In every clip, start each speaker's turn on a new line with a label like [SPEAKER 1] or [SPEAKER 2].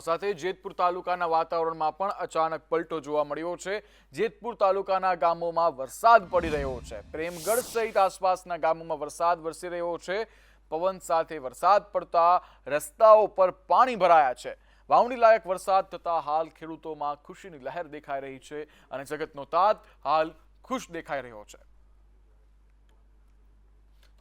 [SPEAKER 1] સાથે જેતપુર તાલુકાના વાતાવરણમાં પણ અચાનક પલટો જોવા મળ્યો છે. જેતપુર તાલુકાના ગામોમાં વરસાદ પડી રહ્યો છે. પ્રેમગઢ સહિત આસપાસના ગામોમાં વરસાદ વરસી રહ્યો છે. પવન સાથે વરસાદ પડતા રસ્તાઓ પર પાણી ભરાયા છે. વાવણી લાયક વરસાદ થતા હાલ ખેડૂતોમાં ખુશીની લહેર દેખાઈ રહી છે અને જગતનો તાત હાલ ખુશ દેખાઈ રહ્યો છે.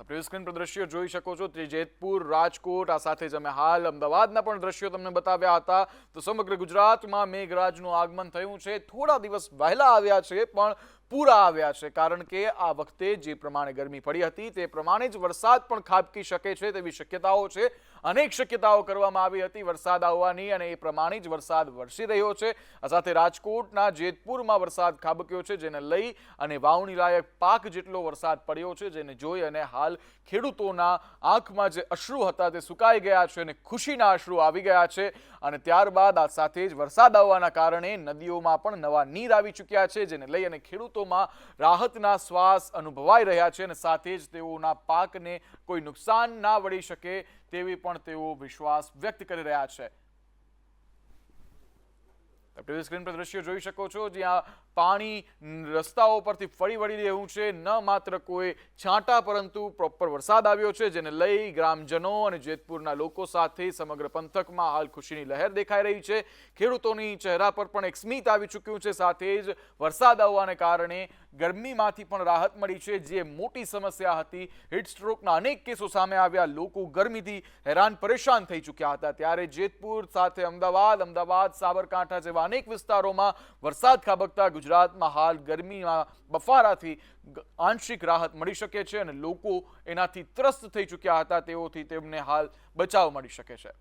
[SPEAKER 1] તો પ્રિય સ્ક્રીન પર દ્રશ્યો જોઈ શકો છો. જેતપુર રાજકોટ, આ સાથે જ અમે હાલ અમદાવાદના પણ દ્રશ્યો તમને બતાવ્યા હતા. તો સમગ્ર ગુજરાતમાં મેઘરાજનું આગમન થયું છે. થોડા દિવસ વહેલા આવ્યા છે, પણ પૂરા આવ્યા છે, કારણ કે આ વખતે જે પ્રમાણે ગરમી પડી હતી, તે પ્રમાણે જ વરસાદ પણ ખાબકી શકે છે તેવી શક્યતાઓ છે. અનેક શક્યતાઓ કરવામાં આવી હતી, વરસાદ આવવાની અને એ પ્રમાણે જ વરસાદ વરસી રહ્યો છે. આ સાથે રાજકોટના જેતપુરમાં વરસાદ ખાબક્યો છે, જેને લઈ અને વાવણી લાયક પાક જેટલો વરસાદ પડ્યો છે, જેને જોઈ અને હાલ ખેડૂતોના આંખમાં જે અશ્રુ હતા તે સુકાઈ ગયા છે અને ખુશીના અશ્રુ આવી ગયા છે. અને ત્યારબાદ આ સાથે જ વરસાદ આવવાના કારણે નદીઓમાં પણ નવા નીર આવી ચૂક્યા છે, જેને લઈ અને ખેડૂતોમાં રાહતના શ્વાસ અનુભવાઈ રહ્યા છે અને સાથે જ તેઓના પાકને કોઈ નુકસાન ના વળી શકે તેવી પણ તેઓ વિશ્વાસ વ્યક્ત કરી રહ્યા છે. ટીવી સ્ક્રીન પર દ્રશ્યો જોઈ શકો છો, જ્યાં પાણી રસ્તાઓ પરથી ફરી વળી રહ્યું છે. ન માત્ર કોઈ છાંટા, પરંતુ પ્રોપર વરસાદ આવ્યો છે, જેને લઈ ગ્રામજનો અને જેતપુરના લોકો સાથે સમગ્ર પંથકમાં હાલ ખુશીની લહેર દેખાઈ રહી છે. ખેડૂતોની ચહેરા પર પણ એક સ્મિત આવી ચૂક્યું છે. સાથે જ વરસાદ આવવાને કારણે ગરમીમાંથી પણ રાહત મળી છે. જે મોટી સમસ્યા હતી હિટસ્ટ્રોકના અનેક કેસો સામે આવ્યા. લોકો ગરમીથી હેરાન પરેશાન થઈ ચૂક્યા હતા. ત્યારે જેતપુર સાથે અમદાવાદ અમદાવાદ, સાબરકાંઠા જેવા અનેક વિસ્તારોમાં વરસાદ ખાબકતા ગુજરાતમાં હાલ ગરમીમાં બફારાથી આંશિક રાહત મળી શકે છે અને લોકો એનાથી ત્રસ્ત થઈ ચૂક્યા હતા, તેઓથી તેમને હાલ બચાવ મળી શકે છે.